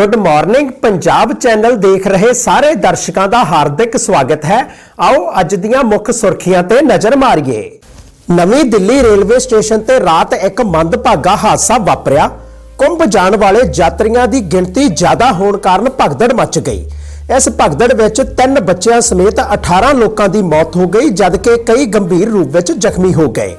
Good morning Punjab channel ਦੇਖ ਰਹੇ ਸਾਰੇ ਦਰਸ਼ਕਾਂ ਦਾ ਹਾਰਦਿਕ ਸਵਾਗਤ ਹੈ। ਆਓ ਅੱਜ ਦੀਆਂ ਮੁੱਖ ਸੁਰਖੀਆਂ ਤੇ ਨਜ਼ਰ ਮਾਰੀਏ। ਨਵੀਂ ਦਿੱਲੀ ਰੇਲਵੇ ਸਟੇਸ਼ਨ ਤੇ ਰਾਤ ਇੱਕ ਮੰਦਭਾਗਾ ਹਾਦਸਾ ਵਾਪਰਿਆ। ਕੁੰਭ ਜਾਣ ਵਾਲੇ ਯਾਤਰੀਆਂ ਦੀ ਗਿਣਤੀ ਜ਼ਿਆਦਾ ਹੋਣ ਕਾਰਨ ਭਗਦੜ ਮਚ ਗਈ। ਇਸ ਭਗਦੜ ਵਿੱਚ ਤਿੰਨ ਬੱਚਿਆਂ ਸਮੇਤ 18 ਲੋਕਾਂ ਦੀ ਮੌਤ ਹੋ ਗਈ, ਜਦਕਿ ਕਈ ਗੰਭੀਰ ਰੂਪ ਵਿੱਚ ਜ਼ਖਮੀ ਹੋ ਗਏ।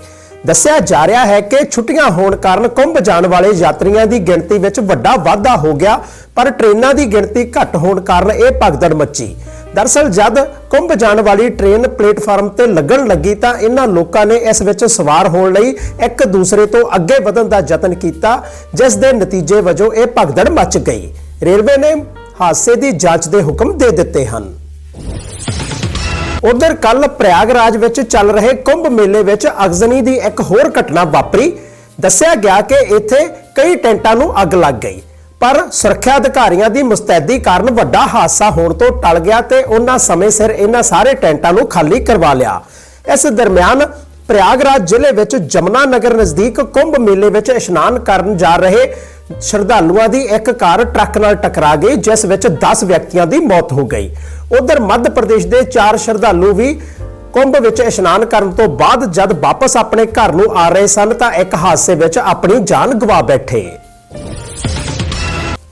ਦੱਸਿਆ ਜਾ ਰਿਹਾ ਹੈ ਕਿ ਛੁੱਟੀਆਂ ਹੋਣ ਕਾਰਨ ਕੁੰਭ ਜਾਣ ਵਾਲੇ ਯਾਤਰੀਆਂ ਦੀ ਗਿਣਤੀ ਵਿੱਚ ਵੱਡਾ ਵਾਧਾ ਹੋ ਗਿਆ, ਪਰ ਟ੍ਰੇਨਾਂ ਦੀ ਗਿਣਤੀ ਘੱਟ ਹੋਣ ਕਾਰਨ ਇਹ ਭਗਦੜ ਮੱਚੀ। ਦਰਸਲ ਜਦ ਕੁੰਭ ਜਾਣ ਵਾਲੀ ਟ੍ਰੇਨ ਪਲੇਟਫਾਰਮ ਤੇ ਲੱਗਣ ਲੱਗੀ ਤਾਂ ਇਹਨਾਂ ਲੋਕਾਂ ਨੇ ਇਸ ਵਿੱਚ ਸਵਾਰ ਹੋਣ ਲਈ ਇੱਕ ਦੂਸਰੇ ਤੋਂ ਅੱਗੇ ਵਧਣ ਦਾ ਯਤਨ ਕੀਤਾ, ਜਿਸ ਦੇ ਨਤੀਜੇ ਵਜੋਂ ਇਹ ਭਗਦੜ ਮੱਚ ਗਈ। ਰੇਲਵੇ ਨੇ ਹਾਦਸੇ ਦੀ ਜਾਂਚ ਦੇ ਹੁਕਮ ਦੇ ਦਿੱਤੇ ਹਨ। ਉਧਰ ਕੱਲ ਪ੍ਰਯਾਗਰਾਜ ਵਿੱਚ ਚੱਲ ਰਹੇ ਕੁੰਭ ਮੇਲੇ ਵਿੱਚ ਅਗਜ਼ਨੀ ਦੀ ਇੱਕ ਹੋਰ ਘਟਨਾ ਵਾਪਰੀ। ਦੱਸਿਆ ਗਿਆ ਕਿ ਇੱਥੇ ਕਈ ਟੈਂਟਾਂ ਨੂੰ ਅੱਗ ਲੱਗ ਗਈ, ਪਰ ਸੁਰੱਖਿਆ ਅਧਿਕਾਰੀਆਂ ਦੀ ਮੁਸਤੈਦੀ ਕਾਰਨ ਵੱਡਾ ਹਾਦਸਾ ਹੋਣ ਤੋਂ ਟਲ ਗਿਆ ਤੇ ਉਹਨਾਂ ਸਮੇਂ ਸਿਰ ਇਹਨਾਂ ਸਾਰੇ ਟੈਂਟਾਂ ਨੂੰ ਖਾਲੀ ਕਰਵਾ ਲਿਆ। ਇਸ ਦਰਮਿਆਨ ਪ੍ਰਯਾਗਰਾਜ ਜ਼ਿਲ੍ਹੇ ਵਿੱਚ ਜਮਨਾ ਨਗਰ ਨਜ਼ਦੀਕ ਕੁੰਭ ਮੇਲੇ ਵਿੱਚ ਇਸ਼ਨਾਨ ਕਰਨ ਜਾ ਰਹੇ ਸ਼ਰਧਾਲੂਆਂ ਦੀ ਇੱਕ ਕਾਰ ਟਰੱਕ ਨਾਲ ਟਕਰਾ ਗਈ, ਜਿਸ ਵਿੱਚ 10 ਵਿਅਕਤੀਆਂ ਦੀ ਮੌਤ ਹੋ ਗਈ। ਉਧਰ ਮੱਧ ਪ੍ਰਦੇਸ਼ ਦੇ ਚਾਰ ਸ਼ਰਧਾਲੂ ਵੀ ਕੁੰਭ ਵਿੱਚ ਇਸ਼ਨਾਨ ਕਰਨ ਤੋਂ ਬਾਅਦ ਜਦ ਵਾਪਸ ਆਪਣੇ ਘਰ ਨੂੰ ਆ ਰਹੇ ਸਨ ਤਾਂ ਇੱਕ ਹਾਦਸੇ ਵਿੱਚ ਆਪਣੀ ਜਾਨ ਗਵਾ ਬੈਠੇ।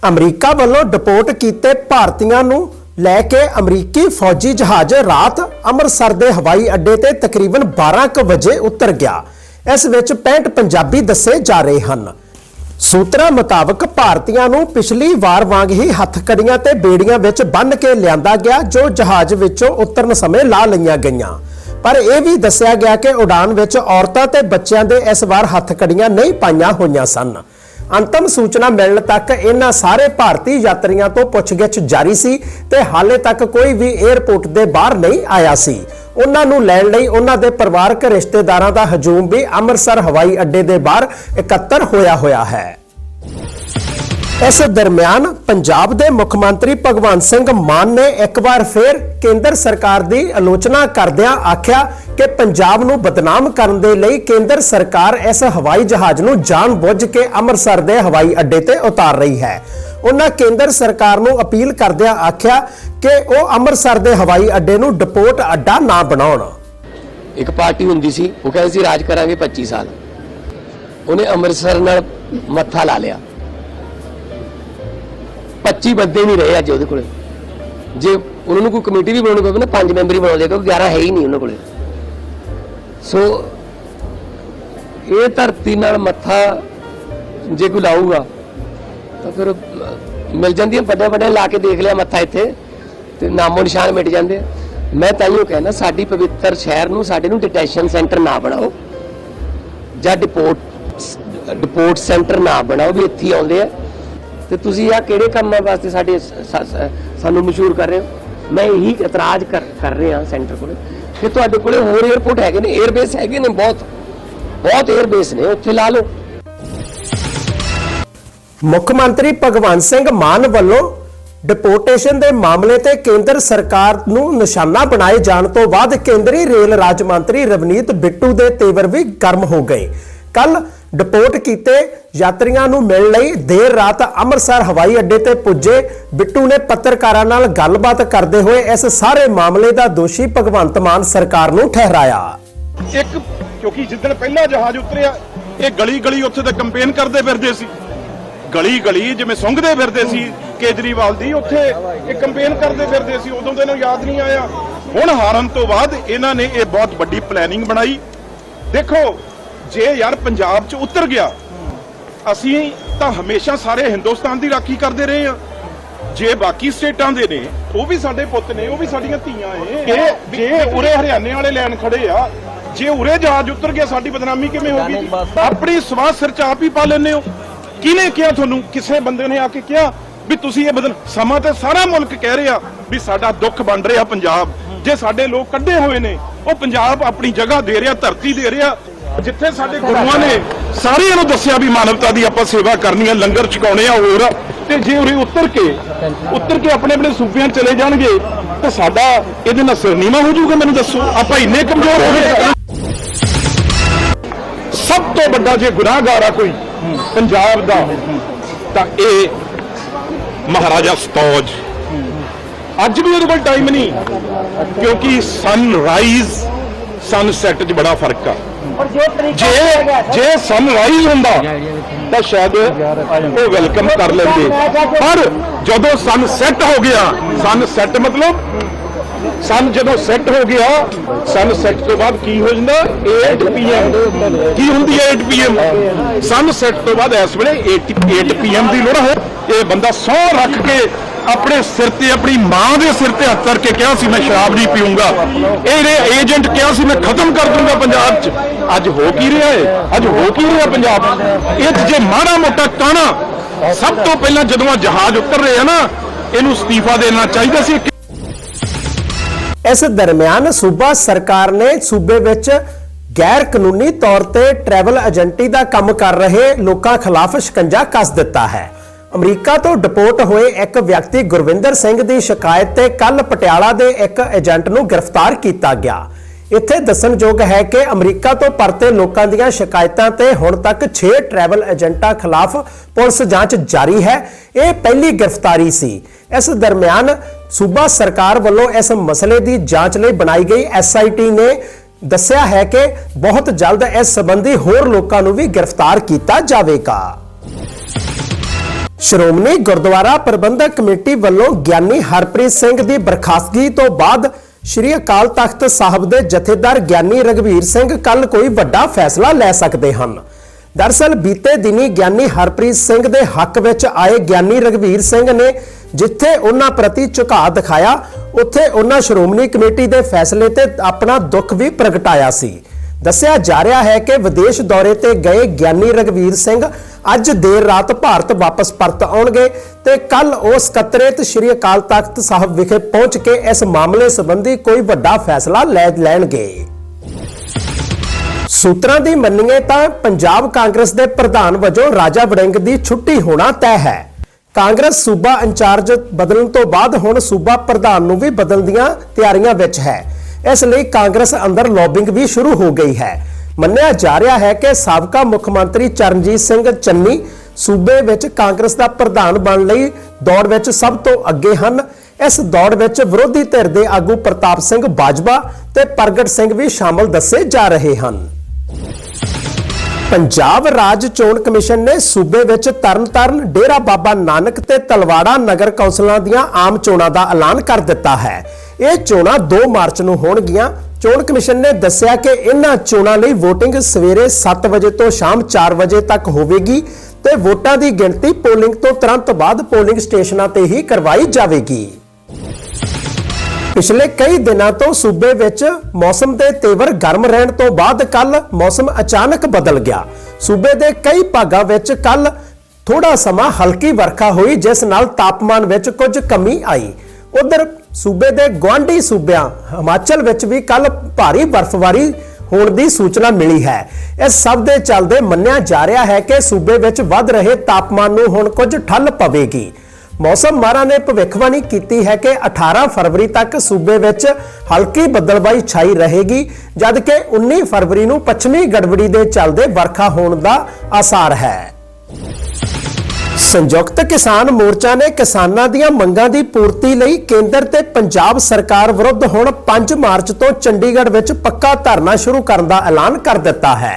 ਅਮਰੀਕਾ ਵੱਲੋਂ ਡਿਪੋਰਟ ਕੀਤੇ ਭਾਰਤੀਆਂ ਨੂੰ ਲੈ ਕੇ ਅਮਰੀਕੀ ਫੌਜੀ ਜਹਾਜ਼ ਰਾਤ ਅੰਮ੍ਰਿਤਸਰ ਦੇ ਹਵਾਈ ਅੱਡੇ ਤੇ ਤਕਰੀਬਨ 12:00 ਵਜੇ ਉਤਰ ਗਿਆ। ਇਸ ਵਿੱਚ 65 ਪੰਜਾਬੀ ਦੱਸੇ ਜਾ ਰਹੇ ਹਨ। ਸੂਤਰਾਂ ਮੁਤਾਬਕ ਭਾਰਤੀਆਂ ਨੂੰ ਪਿਛਲੀ ਵਾਰ ਵਾਂਗ ਹੀ ਹੱਥਕੜੀਆਂ ਤੇ ਬੇੜੀਆਂ ਵਿੱਚ ਬੰਨ੍ਹ ਕੇ ਲਿਆਂਦਾ ਗਿਆ, ਜੋ ਜਹਾਜ਼ ਵਿੱਚੋਂ ਉਤਰਨ ਸਮੇਂ ਲਾ ਲਈਆਂ ਗਈਆਂ। ਪਰ ਇਹ ਵੀ ਦੱਸਿਆ ਗਿਆ ਕਿ ਉਡਾਨ ਵਿੱਚ ਔਰਤਾਂ ਤੇ ਬੱਚਿਆਂ ਦੇ ਇਸ ਵਾਰ ਹੱਥਕੜੀਆਂ ਨਹੀਂ ਪਾਈਆਂ ਹੋਈਆਂ ਸਨ। ਅੰਤਮ ਸੂਚਨਾ ਮਿਲਣ ਤੱਕ ਇਹਨਾਂ ਸਾਰੇ ਭਾਰਤੀ ਯਾਤਰੀਆਂ ਤੋਂ ਪੁੱਛਗਿੱਛ ਜਾਰੀ ਸੀ ਤੇ ਹਾਲੇ ਤੱਕ ਕੋਈ ਵੀ 에ਅਰਪੋਰਟ ਦੇ ਬਾਹਰ ਨਹੀਂ ਆਇਆ ਸੀ। ਉਹਨਾਂ ਨੂੰ ਲੈਣ ਲਈ ਉਹਨਾਂ ਦੇ ਪਰਿਵਾਰਕ ਰਿਸ਼ਤੇਦਾਰਾਂ ਦਾ ਹਜੂਮ ਵੀ ਅੰਮ੍ਰਿਤਸਰ ਹਵਾਈ ਅੱਡੇ ਦੇ ਬਾਹਰ ਇਕੱਤਰ ਹੋਇਆ ਹੋਇਆ ਹੈ। ਇਸ ਦਰਮਿਆਨ ਪੰਜਾਬ ਦੇ ਮੁੱਖ ਮੰਤਰੀ ਭਗਵੰਤ ਸਿੰਘ ਮਾਨ ਨੇ ਇੱਕ ਵਾਰ ਫਿਰ ਕੇਂਦਰ ਸਰਕਾਰ ਦੀ ਆਲੋਚਨਾ ਕਰਦਿਆਂ ਆਖਿਆ ਕਿ ਪੰਜਾਬ ਨੂੰ ਬਦਨਾਮ ਕਰਨ ਦੇ ਲਈ ਕੇਂਦਰ ਸਰਕਾਰ ਇਸ ਹਵਾਈ ਜਹਾਜ਼ ਨੂੰ ਜਾਣਬੁੱਝ ਕੇ ਅੰਮ੍ਰਿਤਸਰ ਦੇ ਹਵਾਈ ਅੱਡੇ ਤੇ ਉਤਾਰ ਰਹੀ ਹੈ। ਉਹਨਾਂ ਕੇਂਦਰ ਸਰਕਾਰ ਨੂੰ ਅਪੀਲ ਕਰਦਿਆਂ ਆਖਿਆ ਕਿ ਉਹ ਅੰਮ੍ਰਿਤਸਰ ਦੇ ਹਵਾਈ ਅੱਡੇ ਨੂੰ ਡਿਪੋਰਟ ਅੱਡਾ ਨਾ ਬਣਾਉਣ। ਇੱਕ ਪਾਰਟੀ ਹੁੰਦੀ ਸੀ, ਉਹ ਕਹਿੰਦੇ ਸੀ, ਰਾਜ ਕਰਾਂਗੇ 25 ਸਾਲ। ਉਹਨੇ ਅੰਮ੍ਰਿਤਸਰ ਨਾਲ ਮੱਥਾ ਲਾ ਲਿਆ। 25 ਬੰਦੇ ਨਹੀਂ ਰਹੇ ਅੱਜ ਉਹਦੇ ਕੋਲੇ। ਜੇ ਉਹਨਾਂ ਨੂੰ ਕੋਈ ਕਮੇਟੀ ਵੀ ਬਣਾਉਣੀ ਪਵੇ ਨਾ, ਪੰਜ ਮੈਂਬਰੀ ਬਣਾਉਂਦੇ ਕਿਉਂਕਿ 11 ਹੈ ਹੀ ਨਹੀਂ ਉਹਨਾਂ ਕੋਲੇ। ਸੋ ਇਹ ਧਰਤੀ ਨਾਲ ਮੱਥਾ ਜੇ ਕੋਈ ਲਾਊਗਾ ਫਿਰ ਮਿਲ ਜਾਂਦੀਆਂ, ਵੱਡੇ ਵੱਡੇ ਲਾ ਕੇ ਦੇਖ ਲਿਆ ਮੱਥਾ ਇੱਥੇ, ਤੇ ਨਾਮੋ ਨਿਸ਼ਾਨ ਮਿਟ ਜਾਂਦੇ ਮੈਂ ਤਾਂ ਇਹੋ ਕਹਿਣਾ, ਸਾਡੀ ਪਵਿੱਤਰ ਸ਼ਹਿਰ ਨੂੰ, ਸਾਡੇ ਨੂੰ ਡਿਟੈਸ਼ਨ ਸੈਂਟਰ ਨਾ ਬਣਾਓ, ਜਾਂ ਡਿਪੋਰਟ ਡਿਪੋਰਟ ਸੈਂਟਰ ਨਾ ਬਣਾਓ, ਵੀ ਇੱਥੇ ਆਉਂਦੇ ਆ। ਤੇ ਤੁਸੀਂ ਆ ਕਿਹੜੇ ਕੰਮਾਂ ਵਾਸਤੇ ਸਾਡੇ ਸਾਨੂੰ ਮਸ਼ਹੂਰ ਕਰ ਰਹੇ ਹੋ? ਮੈਂ ਇਹੀ ਇਤਰਾਜ਼ ਕਰ ਰਿਹਾ ਸੈਂਟਰ ਕੋਲ, ਕਿ ਤੁਹਾਡੇ ਕੋਲੇ ਹੋਰ 에어ਪੋਰਟ ਹੈਗੇ ਨੇ 에ਅਰਬੇਸ ਹੈਗੇ ਨੇ ਬਹੁਤ ਬਹੁਤ 에ਅਰਬੇਸ ਨੇ, ਉੱਥੇ ਲਾ ਲਓ। ਮੁੱਖ ਮੰਤਰੀ ਭਗਵੰਤ ਸਿੰਘ ਮਾਨ ਵੱਲੋਂ ਡਿਪੋਰਟੇਸ਼ਨ ਦੇ ਮਾਮਲੇ ਤੇ ਕੇਂਦਰ ਸਰਕਾਰ ਨੂੰ ਨਿਸ਼ਾਨਾ ਬਣਾਏ ਜਾਣ ਤੋਂ ਬਾਅਦ ਕੇਂਦਰੀ ਰੇਲ ਰਾਜ ਮੰਤਰੀ ਰਵਨੀਤ ਬਿੱਟੂ ਦੇ ਤੇਵਰ ਵੀ ਗਰਮ ਹੋ ਗਏ। ਕੱਲ ਡਿਪੋਰਟ ਕੀਤੇ ਯਾਤਰੀਆਂ ਨੂੰ ਮਿਲਣ ਲਈ ਦੇਰ ਰਾਤ ਅੰਮ੍ਰਿਤਸਰ ਹਵਾਈ ਅੱਡੇ ਤੇ ਪੁੱਜੇ ਬਿੱਟੂ ਨੇ ਪੱਤਰਕਾਰਾਂ ਨਾਲ ਗੱਲਬਾਤ ਕਰਦੇ ਹੋਏ ਇਸ ਸਾਰੇ ਮਾਮਲੇ ਦਾ ਦੋਸ਼ੀ ਭਗਵੰਤ ਮਾਨ ਸਰਕਾਰ ਨੂੰ ਠਹਿਰਾਇਆ। ਇੱਕ, ਕਿਉਂਕਿ ਜਿੱਦਣ ਪਹਿਲਾ ਜਹਾਜ਼ ਉਤਰਿਆ, ਇਹ ਗਲੀ ਗਲੀ ਉੱਥੇ ਤੇ ਕੰਪੇਨ ਕਰਦੇ ਫਿਰਦੇ ਸੀ। ਗਲੀ ਗਲੀ ਜਿਵੇਂ ਸੁੰਘਦੇ ਫਿਰਦੇ ਸੀ ਕੇਜਰੀਵਾਲ ਦੀ ਉੱਥੇ ਇਹ ਕੰਪੇਨ ਕਰਦੇ ਫਿਰਦੇ ਸੀ ਉਦੋਂ ਤੇ ਇਹਨੂੰ ਯਾਦ ਨਹੀਂ ਆਇਆ। ਹੁਣ ਹਾਰਨ ਤੋਂ ਬਾਅਦ ਇਹਨਾਂ ਨੇ ਇਹ ਬਹੁਤ ਵੱਡੀ ਪਲੈਨਿੰਗ ਬਣਾਈ। ਦੇਖੋ ਜੇ ਯਾਰ ਪੰਜਾਬ 'ਚ ਉਤਰ ਗਿਆ ਅਸੀਂ ਤਾਂ ਹਮੇਸ਼ਾ ਸਾਰੇ ਹਿੰਦੁਸਤਾਨ ਦੀ ਰਾਖੀ ਕਰਦੇ ਰਹੇ ਆ ਜੇ ਬਾਕੀ ਸਟੇਟਾਂ ਦੇ ਨੇ ਉਹ ਵੀ ਸਾਡੇ ਪੁੱਤ ਨੇ ਉਹ ਵੀ ਸਾਡੀਆਂ ਧੀਆਂ ਏ ਇਹ ਜੇ ਉਰੇ ਹਰਿਆਣੇ ਵਾਲੇ ਲੈਣ ਖੜੇ ਆ ਜੇ ਉਰੇ ਜਹਾਜ਼ ਉਤਰ ਗਿਆ ਸਾਡੀ ਬਦਨਾਮੀ ਕਿਵੇਂ ਹੋਗੀ ਆਪਣੀ ਸਵਾਸ ਸਿਰ ਚ ਆਪ ਹੀ ਪਾ ਲੈਂਦੇ ਹੋ। ਕਿਹਨੇ ਕਿਹਾ ਤੁਹਾਨੂੰ? ਕਿਸੇ ਬੰਦੇ ਨੇ ਆ ਕੇ ਕਿਹਾ ਵੀ ਤੁਸੀਂ ਇਹ ਬਦਲ, ਸਮਾਂ ਤੇ ਸਾਰਾ ਮੁਲਕ ਕਹਿ ਰਿਹਾ ਵੀ ਸਾਡਾ ਦੁੱਖ ਬਣ ਰਿਹਾ ਪੰਜਾਬ। ਜੇ ਸਾਡੇ ਲੋਕ ਕੱਢੇ ਹੋਏ ਨੇ, ਉਹ ਪੰਜਾਬ ਆਪਣੀ ਜਗ੍ਹਾ ਦੇ ਰਿਹਾ, ਧਰਤੀ ਦੇ ਰਿਹਾ। ਜਿੱਥੇ ਸਾਡੇ ਗੁਰੂਆਂ ਨੇ ਸਾਰਿਆਂ ਨੂੰ ਦੱਸਿਆ ਵੀ ਮਾਨਵਤਾ ਦੀ ਆਪਾਂ ਸੇਵਾ ਕਰਨੀ ਹੈ, ਲੰਗਰ ਛਕਾਉਣੇ ਆ ਹੋਰ। ਤੇ ਜੇ ਉਰੇ ਉੱਤਰ ਕੇ ਉੱਤਰ ਕੇ ਆਪਣੇ ਆਪਣੇ ਸੂਬਿਆਂ ਚਲੇ ਜਾਣਗੇ, ਤਾਂ ਸਾਡਾ ਇਹਦੇ ਨਾਲ ਸਿਰਨੀਮਾ ਹੋ ਜਾਊਗਾ, ਮੈਨੂੰ ਦੱਸੋ। ਆਪਾਂ ਇੰਨੇ ਕਮਜ਼ੋਰ ਹੋ ਗਏ। ਸਭ ਤੋਂ ਵੱਡਾ ਜੇ ਗੁਨਾਹਗਾਰ ਆ ਕੋਈ ਪੰਜਾਬ ਦਾ, ਤਾਂ ਇਹ ਮਹਾਰਾਜਾ ਸਤੌਜ ਅੱਜ ਵੀ ਉਹਦੇ ਕੋਲ ਟਾਈਮ ਨਹੀਂ, ਕਿਉਂਕਿ ਸਨਰਾਈਜ਼ ਸਨਸੈਟ 'ਚ ਬੜਾ ਫ਼ਰਕ ਆ। ਜੇ ਜੇ ਸਨਰਾਈਜ਼ ਹੁੰਦਾ, ਤਾਂ ਸ਼ਾਇਦ ਉਹ ਵੈਲਕਮ ਕਰ ਲੈਂਦੇ। ਪਰ ਜਦੋਂ ਸਨਸੈਟ ਹੋ ਗਿਆ ਸਨਸੈਟ ਮਤਲਬ ਸਨ ਜਦੋਂ ਸੈੱਟ ਹੋ ਗਿਆ, ਸਨ ਸੈੱਟ ਤੋਂ ਬਾਅਦ ਕੀ ਹੋ ਜਾਂਦਾ? 8 ਪੀਐਮ ਕੀ ਹੁੰਦੀ ਹੈ 8 ਪੀਐਮ ਸਨ ਸੈੱਟ ਤੋਂ ਬਾਅਦ ਇਸ ਵੇਲੇ 8 ਪੀਐਮ ਦੀ ਲੋੜ ਹੈ ਇਹ ਬੰਦਾ ਸੌ ਰੱਖ ਕੇ ਆਪਣੇ ਸਿਰ ਤੇ, ਆਪਣੀ ਮਾਂ ਦੇ ਸਿਰ ਤੇ ਹੱਥ ਧਰ ਕਿਹਾ ਸੀ, ਮੈਂ ਸ਼ਰਾਬ ਨਹੀਂ ਪੀਊਂਗਾ। ਇਹਦੇ ਏਜੰਟ ਕਿਹਾ ਸੀ, ਮੈਂ ਖਤਮ ਕਰ ਦੂੰਗਾ ਪੰਜਾਬ 'ਚ। ਅੱਜ ਹੋ ਕੀ ਰਿਹਾ ਹੈ ਅੱਜ ਹੋ ਕੀ ਰਿਹਾ ਪੰਜਾਬ? ਇਹ 'ਚ ਜੇ ਮਾੜਾ ਮੋਟਾ ਕਾਣਾ, ਸਭ ਤੋਂ ਪਹਿਲਾਂ ਜਦੋਂ ਆ ਜਹਾਜ਼ ਉਤਰ ਰਹੇ ਆ ਨਾ, ਇਹਨੂੰ ਅਸਤੀਫਾ ਦੇਣਾ ਚਾਹੀਦਾ ਸੀ। ਇਸ ਦਰਮਿਆਨ ਸੂਬਾ ਸਰਕਾਰ ਨੇ ਸੂਬੇ ਵਿੱਚ ਗੈਰ ਕਾਨੂੰਨੀ ਤੌਰ ਤੇ ਟਰੈਵਲ ਏਜੰਟੀ ਦਾ ਕੰਮ ਕਰ ਰਹੇ ਲੋਕਾਂ ਖਿਲਾਫ ਸ਼ਿਕੰਜਾ ਕੱਸ ਦਿੱਤਾ ਹੈ। ਅਮਰੀਕਾ ਤੋਂ ਡਿਪੋਰਟ ਹੋਏ ਇੱਕ ਵਿਅਕਤੀ ਗੁਰਵਿੰਦਰ ਸਿੰਘ ਦੀ ਸ਼ਿਕਾਇਤ ਤੇ ਕੱਲ ਪਟਿਆਲਾ ਦੇ ਇੱਕ ਏਜੰਟ ਨੂੰ ਗ੍ਰਿਫਤਾਰ ਕੀਤਾ ਗਿਆ। ਇੱਥੇ ਦੱਸਣਯੋਗ ਹੈ ਕਿ ਅਮਰੀਕਾ ਤੋਂ ਪਰਤੇ ਲੋਕਾਂ ਦੀਆਂ ਸ਼ਿਕਾਇਤਾਂ ਤੇ ਹੁਣ ਤੱਕ 6 ਟਰੈਵਲ ਏਜੰਟਾਂ ਖਿਲਾਫ ਪੁਲਿਸ ਜਾਂਚ ਜਾਰੀ ਹੈ। ਇਹ ਪਹਿਲੀ ਗ੍ਰਿਫਤਾਰੀ ਸੀ। ਇਸ ਦਰਮਿਆਨ ਸੂਬਾ ਸਰਕਾਰ ਵੱਲੋਂ ਇਸ ਮਸਲੇ ਦੀ ਜਾਂਚ ਲਈ ਬਣਾਈ ਗਈ ਐਸਆਈਟੀ ਨੇ ਦੱਸਿਆ ਹੈ ਕਿ ਬਹੁਤ ਜਲਦ ਇਸ ਸੰਬੰਧੀ ਹੋਰ ਲੋਕਾਂ ਨੂੰ ਵੀ ਗ੍ਰਿਫਤਾਰ ਕੀਤਾ ਜਾਵੇਗਾ। ਸ਼੍ਰੋਮਣੀ ਗੁਰਦੁਆਰਾ ਪ੍ਰਬੰਧਕ ਕਮੇਟੀ ਵੱਲੋਂ ਗਿਆਨੀ ਹਰਪ੍ਰੀਤ ਸਿੰਘ ਦੀ ਬਰਖਾਸਤਗੀ ਤੋਂ ਬਾਅਦ ਸ਼੍ਰੀ ਅਕਾਲ ਤਖਤ ਸਾਹਿਬ ਦੇ ਜਥੇਦਾਰ ਗਿਆਨੀ ਰਗਵੀਰ ਸਿੰਘ ਕੱਲ ਕੋਈ ਵੱਡਾ ਫੈਸਲਾ ਲੈ ਸਕਦੇ ਹਨ। ਦਰਸਲ ਬੀਤੇ ਦਿਨੀ ਗਿਆਨੀ ਹਰਪ੍ਰੀਤ ਸਿੰਘ ਦੇ ਹੱਕ ਵਿੱਚ ਆਏ ਗਿਆਨੀ ਰਗਵੀਰ ਸਿੰਘ ਨੇ ਜਿੱਥੇ ਉਹਨਾਂ ਪ੍ਰਤੀ ਝੁਕਾਅ ਦਿਖਾਇਆ, ਉੱਥੇ ਉਹਨਾਂ ਸ਼੍ਰੋਮਣੀ ਕਮੇਟੀ ਦੇ ਫੈਸਲੇ ਤੇ ਆਪਣਾ ਦੁੱਖ ਵੀ ਪ੍ਰਗਟਾਇਆ ਸੀ। ਦੱਸਿਆ ਜਾ ਰਿਹਾ ਹੈ ਕਿ ਵਿਦੇਸ਼ ਦੌਰੇ ਤੇ ਗਏ ਗਿਆਨੀ ਰਗਵੀਰ ਸਿੰਘ ਅੱਜ ਦੇਰ ਰਾਤ ਭਾਰਤ ਵਾਪਸ ਪਰਤ ਆਉਣਗੇ ਤੇ ਕੱਲ ਉਹ ਸਕੱਤਰੇਤ ਸ੍ਰੀ ਅਕਾਲ ਤਖਤ ਸਾਹਿਬ ਵਿਖੇ ਪਹੁੰਚ ਕੇ ਇਸ ਮਾਮਲੇ ਸੰਬੰਧੀ ਕੋਈ ਵੱਡਾ ਫੈਸਲਾ ਲੈ ਲੈਣਗੇ। ਸੂਤਰਾਂ ਦੀ ਮੰਨੀਏ ਤਾਂ ਪੰਜਾਬ ਕਾਂਗਰਸ ਦੇ ਪ੍ਰਧਾਨ ਵਜੋਂ ਰਾਜਾ ਵੜਿੰਗ ਦੀ ਛੁੱਟੀ ਹੋਣਾ ਤੈਅ ਹੈ। ਕਾਂਗਰਸ ਸੂਬਾ ਇੰਚਾਰਜ ਬਦਲਣ ਤੋਂ ਬਾਅਦ ਹੁਣ ਸੂਬਾ ਪ੍ਰਧਾਨ ਨੂੰ ਵੀ ਬਦਲਣ ਦੀਆਂ ਤਿਆਰੀਆਂ ਵਿੱਚ ਹੈ। ਇਸ ਲਈ ਕਾਂਗਰਸ ਅੰਦਰ ਲੌਬਿੰਗ ਵੀ ਸ਼ੁਰੂ ਹੋ ਗਈ ਹੈ। ਮੰਨਿਆ ਜਾ ਰਿਹਾ ਹੈ ਕਿ ਸਾਬਕਾ ਮੁੱਖ ਮੰਤਰੀ ਚਰਨਜੀਤ ਸਿੰਘ ਚੰਨੀ ਸੂਬੇ ਵਿੱਚ ਕਾਂਗਰਸ ਦਾ ਪ੍ਰਧਾਨ ਬਣਨ ਲਈ ਦੌੜ ਵਿੱਚ ਸਭ ਤੋਂ ਅੱਗੇ ਹਨ। ਇਸ ਦੌੜ ਵਿੱਚ ਵਿਰੋਧੀ ਧਿਰ ਦੇ ਆਗੂ ਪ੍ਰਤਾਪ ਸਿੰਘ ਬਾਜਵਾ ਤੇ ਪ੍ਰਗਟ ਸਿੰਘ ਵੀ ਸ਼ਾਮਲ ਦੱਸੇ ਜਾ ਰਹੇ ਹਨ। ਪੰਜਾਬ ਰਾਜ ਚੋਣ ਕਮਿਸ਼ਨ ਨੇ ਸੂਬੇ ਵਿੱਚ ਤਰਨਤਾਰਨ, ਡੇਰਾ ਬਾਬਾ ਨਾਨਕ ਤੇ ਤਲਵਾੜਾ ਨਗਰ ਕੌਂਸਲਾਂ ਦੀਆਂ ਆਮ ਚੋਣਾਂ ਦਾ ਐਲਾਨ ਕਰ ਦਿੱਤਾ ਹੈ। ਇਹ ਚੋਣਾਂ 2 ਮਾਰਚ ਨੂੰ ਹੋਣਗੀਆਂ। ਚੋਣ ਕਮਿਸ਼ਨ ਨੇ ਦੱਸਿਆ ਕਿ ਇਹਨਾਂ ਚੋਣਾਂ ਲਈ VOTING ਸਵੇਰੇ 7 ਵਜੇ ਤੋਂ ਸ਼ਾਮ 4 ਵਜੇ ਤੱਕ ਹੋਵੇਗੀ ਤੇ ਵੋਟਾਂ ਦੀ ਗਿਣਤੀ ਪੋਲਿੰਗ ਤੋਂ ਤੁਰੰਤ ਬਾਅਦ ਪੋਲਿੰਗ ਸਟੇਸ਼ਨਾਂ ਤੇ ਹੀ ਕਰਵਾਈ ਜਾਵੇਗੀ। ਪਿਛਲੇ ਕਈ ਦਿਨਾਂ ਤੋਂ ਸੂਬੇ ਵਿੱਚ ਮੌਸਮ ਦੇ ਤੇਵਰ ਗਰਮ ਰਹਿਣ ਤੋਂ ਬਾਅਦ ਕੱਲ ਮੌਸਮ ਅਚਾਨਕ ਬਦਲ ਗਿਆ। ਸੂਬੇ ਦੇ ਕਈ ਭਾਗਾਂ ਵਿੱਚ ਕੱਲ ਥੋੜਾ ਸਮਾਂ ਹਲਕੀ ਵਰਖਾ ਹੋਈ, ਜਿਸ ਨਾਲ ਤਾਪਮਾਨ ਵਿੱਚ ਕੁਝ ਕਮੀ ਆਈ। ਉਧਰ ਸੂਬੇ ਦੇ ਗਵਾਂਢੀ ਸੂਬਿਆਂ ਹਿਮਾਚਲ ਵਿੱਚ ਵੀ ਕੱਲ ਭਾਰੀ ਬਰਫ਼ਬਾਰੀ ਹੋਣ ਦੀ ਸੂਚਨਾ ਮਿਲੀ ਹੈ। ਇਸ ਸਭ ਦੇ ਚੱਲਦੇ ਮੰਨਿਆ ਜਾ ਰਿਹਾ ਹੈ ਕਿ ਸੂਬੇ ਵਿੱਚ ਵੱਧ ਰਹੇ ਤਾਪਮਾਨ ਨੂੰ ਹੁਣ ਕੁਝ ਠੱਲ ਪਵੇਗੀ। ਮੌਸਮ ਮਾਹਰਾਂ ਨੇ ਭਵਿੱਖਬਾਣੀ ਕੀਤੀ ਹੈ ਕਿ 18 ਫਰਵਰੀ ਤੱਕ ਸੂਬੇ ਵਿੱਚ ਹਲਕੀ ਬੱਦਲਬਾਈ ਛਾਈ ਰਹੇਗੀ, ਜਦਕਿ 19 ਫਰਵਰੀ ਨੂੰ ਪੱਛਮੀ ਗੜਬੜੀ ਦੇ ਚੱਲਦੇ ਵਰਖਾ ਹੋਣ ਦਾ ਆਸਾਰ ਹੈ। ਸੰਯੁਕਤ ਕਿਸਾਨ ਮੋਰਚਾ ਨੇ ਕਿਸਾਨਾਂ ਦੀਆਂ ਮੰਗਾਂ ਦੀ ਪੂਰਤੀ ਲਈ ਕੇਂਦਰ ਤੇ ਪੰਜਾਬ ਸਰਕਾਰ ਵਿਰੁੱਧ ਹੁਣ 5 ਮਾਰਚ ਤੋਂ ਚੰਡੀਗੜ੍ਹ ਵਿੱਚ ਪੱਕਾ ਧਰਨਾ ਸ਼ੁਰੂ ਕਰਨ ਦਾ ਐਲਾਨ ਕਰ ਦਿੱਤਾ ਹੈ।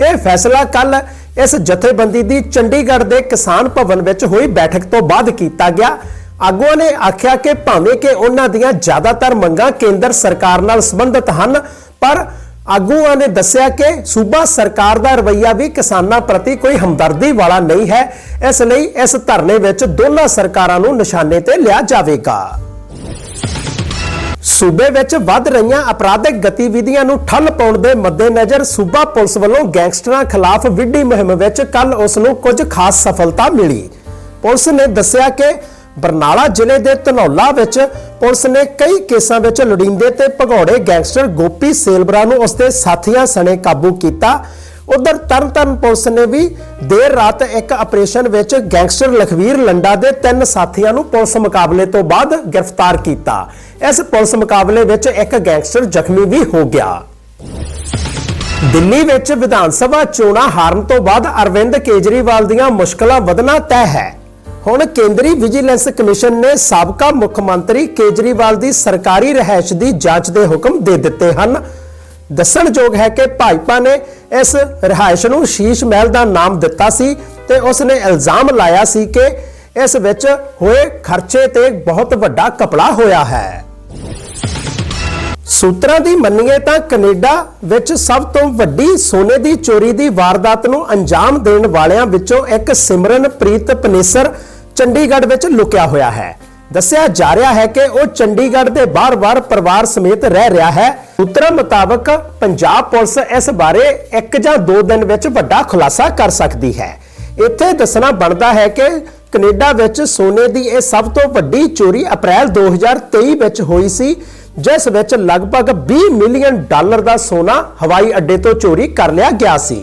ਇਹ ਫੈਸਲਾ ਕੱਲ ਇਸ ਜਥੇਬੰਦੀ ਦੀ ਚੰਡੀਗੜ੍ਹ ਦੇ ਕਿਸਾਨ ਭਵਨ ਵਿੱਚ ਹੋਈ ਬੈਠਕ ਤੋਂ ਬਾਅਦ ਕੀਤਾ ਗਿਆ। ਆਗੂਆਂ ਨੇ ਆਖਿਆ ਕਿ ਭਾਵੇਂ ਕਿ ਉਹਨਾਂ ਦੀਆਂ ਜ਼ਿਆਦਾਤਰ ਮੰਗਾਂ ਕੇਂਦਰ ਸਰਕਾਰ ਨਾਲ ਸੰਬੰਧਿਤ ਹਨ, ਪਰ ਆਗੂਆਂ ਨੇ ਦੱਸਿਆ ਕਿ ਸੂਬਾ ਸਰਕਾਰ ਦਾ ਰਵੱਈਆ ਵੀ ਕਿਸਾਨਾਂ ਪ੍ਰਤੀ ਕੋਈ ਹਮਦਰਦੀ ਵਾਲਾ ਨਹੀਂ ਹੈ। ਇਸ ਲਈ ਇਸ ਧਰਨੇ ਵਿੱਚ ਦੋਨਾਂ ਸਰਕਾਰਾਂ ਨੂੰ ਨਿਸ਼ਾਨੇ ਤੇ ਲਿਆ ਜਾਵੇਗਾ। ਸੂਬੇ ਵਿੱਚ ਵੱਧ ਰਹੀਆਂ ਅਪਰਾਧਿਕ ਗਤੀਵਿਧੀਆਂ ਨੂੰ ਠੱਲ ਪਾਉਣ ਦੇ ਮੱਦੇਨਜ਼ਰ ਸੂਬਾ ਪੁਲਿਸ ਵੱਲੋਂ ਗੈਂਗਸਟਰਾਂ ਖਿਲਾਫ ਵਿੱਢੀ ਮੁਹਿੰਮ ਵਿੱਚ ਕੱਲ ਉਸ ਨੂੰ ਕੁਝ ਖਾਸ ਸਫਲਤਾ ਮਿਲੀ। ਪੁਲਿਸ ਨੇ ਦੱਸਿਆ ਕਿ ਬਰਨਾਲਾ ਜ਼ਿਲ੍ਹੇ ਦੇ ਧਨੌਲਾ ਵਿੱਚ ਪੁਲਿਸ ਨੇ ਕਈ ਕੇਸਾਂ ਵਿੱਚ ਲੋੜੀਂਦੇ ਤੇ ਭਗੌੜੇ ਗੈਂਗਸਟਰ ਗੋਪੀ ਸੇਲਬਰਾ ਨੂੰ ਉਸਦੇ ਸਾਥੀਆਂ ਸਣੇ ਕਾਬੂ ਕੀਤਾ। ਉਧਰ ਤਰਨਤਾਰਨ ਪੁਲਿਸ ਨੇ ਵੀ ਦੇਰ ਰਾਤ ਇੱਕ ਆਪਰੇਸ਼ਨ ਵਿੱਚ ਗੈਂਗਸਟਰ ਲਖਵੀਰ ਲੰਡਾ ਦੇ ਤਿੰਨ ਸਾਥੀਆਂ ਨੂੰ ਪੁਲਿਸ ਮੁਕਾਬਲੇ ਤੋਂ ਬਾਅਦ ਗ੍ਰਿਫਤਾਰ ਕੀਤਾ। ਇਸ ਪੁਲਿਸ ਮੁਕਾਬਲੇ ਵਿੱਚ ਇੱਕ ਗੈਂਗਸਟਰ ਜ਼ਖਮੀ ਵੀ ਹੋ ਗਿਆ। ਦਿੱਲੀ ਵਿੱਚ ਵਿਧਾਨ ਸਭਾ ਚੋਣਾਂ ਹਾਰਨ ਤੋਂ ਬਾਅਦ ਅਰਵਿੰਦ ਕੇਜਰੀਵਾਲ ਦੀਆਂ ਮੁਸ਼ਕਲਾਂ ਵਧਣਾ ਤੈਅ ਹੈ। ਹੁਣ ਕੇਂਦਰੀ ਵਿਜੀਲੈਂਸ ਕਮਿਸ਼ਨ ਨੇ ਸਾਬਕਾ ਮੁੱਖ ਮੰਤਰੀ ਕੇਜਰੀਵਾਲ ਦੀ ਸਰਕਾਰੀ ਰਹਿائش ਦੀ ਜਾਂਚ ਦੇ ਹੁਕਮ ਦੇ ਦਿੱਤੇ ਹਨ। ਦੱਸਣਯੋਗ ਹੈ ਕਿ ਭਾਜਪਾ ਨੇ ਇਸ ਰਹਿائش ਨੂੰ ਸ਼ੀਸ਼ ਮਹਿਲ ਦਾ ਨਾਮ ਦਿੱਤਾ ਸੀ ਤੇ ਉਸ ਨੇ ਇਲਜ਼ਾਮ ਲਾਇਆ ਸੀ ਕਿ ਇਸ ਵਿੱਚ ਹੋਏ ਖਰਚੇ ਤੇ ਬਹੁਤ ਵੱਡਾ ਕਪੜਾ ਹੋਇਆ ਹੈ। ਸੂਤਰਾਂ ਦੀ ਮੰਨੀਏ ਤਾਂ ਕੈਨੇਡਾ ਵਿੱਚ ਸਭ ਤੋਂ ਵੱਡੀ ਸੋਨੇ ਦੀ ਚੋਰੀ ਦੀ ਵਾਰਦਾਤ ਨੂੰ ਅੰਜਾਮ ਦੇਣ ਵਾਲਿਆਂ ਵਿੱਚੋਂ ਇੱਕ ਸਿਮਰਨਪ੍ਰੀਤ ਪਨੇਸਰ ਚੰਡੀਗੜ੍ਹ ਵਿੱਚ ਲੁਕਿਆ ਹੋਇਆ ਹੈ। ਦੱਸਿਆ ਜਾ ਰਿਹਾ ਹੈ ਕਿ ਉਹ ਚੰਡੀਗੜ੍ਹ ਦੇ ਬਾਰ-ਬਾਰ ਪਰਿਵਾਰ ਸਮੇਤ ਰਹਿ ਰਿਹਾ ਹੈ। ਸੂਤਰਾਂ ਮੁਤਾਬਕ ਪੰਜਾਬ ਪੁਲਿਸ ਇਸ ਬਾਰੇ ਇੱਕ ਜਾਂ ਦੋ ਦਿਨ ਵਿੱਚ ਵੱਡਾ ਖੁਲਾਸਾ ਕਰ ਸਕਦੀ ਹੈ। ਇੱਥੇ ਦੱਸਣਾ ਬਣਦਾ ਹੈ ਕਿ ਕੈਨੇਡਾ ਵਿੱਚ ਸੋਨੇ ਦੀ ਇਹ ਸਭ ਤੋਂ ਵੱਡੀ ਚੋਰੀ ਅਪ੍ਰੈਲ 2023 ਵਿੱਚ ਹੋਈ ਸੀ, ਜਿਸ ਵਿੱਚ ਲਗਭਗ 20 ਮਿਲੀਅਨ ਡਾਲਰ ਦਾ ਸੋਨਾ ਹਵਾਈ ਅੱਡੇ ਤੋਂ ਚੋਰੀ ਕਰ ਲਿਆ ਗਿਆ ਸੀ।